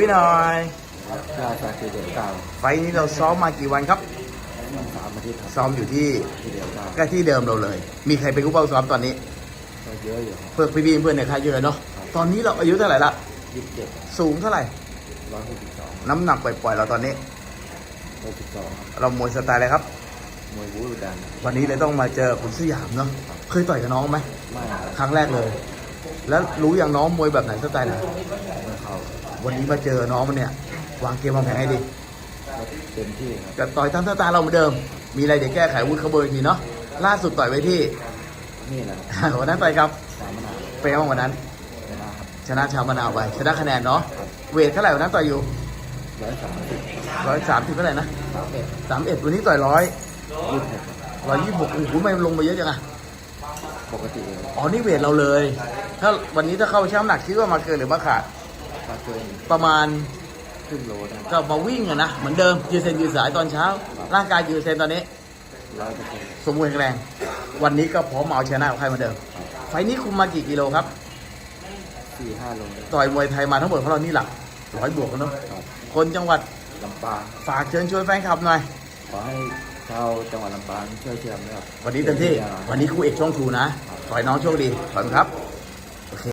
พี่หน่อยราชาคือเดือนเก้าไฟล์นี้เราซ้อมมากี่วันครับ สามอาทิตย์ครับซ้อมอยู่ที่ที่เดือนเก้าก็ที่เดิมเราเลย มีใครเป็นผู้เป้าซ้อมตอนนี้ ก็เยอะอยู่ครับ เพื่อพี่บีเพื่อนในค่ายเยอะเนาะ ตอนนี้เราอายุเท่าไหร่ละ ยี่สิบเจ็ดสูงเท่าไหร่ ร้อยหกสิบสองน้ำหนักปล่อยๆเราตอนนี้ หกสิบสองครับเรามวยสไตล์อะไรครับ มวยวูดดันวันนี้เลยต้องมาเจอขุนสยามเนาะ เคยต่อยกับน้องไหมไม่ครับครั้งแรกเลย แล้วรู้อย่างน้องมวยแบบไหนสไตล์ไหนไม่เข้า วันนี้มาเจอน้องมันเนี่ย วางเกมวางแผนให้ดีก็เต็มที่ครับก็ต่อยตามสไตล์เราเหมือนเดิม มีอะไรเดี๋ยวแก้ไขวุฒิขบวนทีเนาะล่าสุดต่อยไว้ที่นี่แหละครับวันนั้นต่อยครับสามมะนาวเปรี้ยววันนั้นชนะครับชนะชาวมะนาวไปชนะคะแนนเนาะเวทเท่าไหร่วันนั้นต่อยอยู่ร้อยสามสิบร้อยสามสิบเท่าไหร่นะสามเอ็ดสามเอ็ดวันนี้ต่อยร้อยยี่สิบหกร้อยยี่สิบหกโอ้โหไม่ลงไปเยอะจังอะปกติเลยอ๋อนี่เวทเราเลย ถ้าวันนี้ถ้าเข้าช่างน้ำหนักคิดว่ามาเกินหรือมาขาด ถ้าเกินประมาณครึ่งโลได้ก็มาวิ่งอะนะเหมือนเดิมยืนเซนยืนสายตอนเช้า ร่างกายยืนเซนตอนนี้ ร้อยเปอร์เซ็นต์สมบูรณ์แข็งแรง วันนี้ก็พร้อมเอาชนะกับใครเหมือนเดิม ไฟล์นี้คุมมากี่กิโลครับ สี่ห้าโลได้ต่อยมวยไทยมาทั้งหมดของเรานี่หลักร้อยบวกแล้วเนาะครับคนจังหวัดลำปางฝากเชิญชวนแฟนคลับหน่อย ขอให้ชาวจังหวัดลำปางช่วยเชียร์ด้วยครับ วันนี้เต็มที่ วันนี้ครูเอกช่องทูนะ ขอให้น้องโชคดี ขอบคุณครับ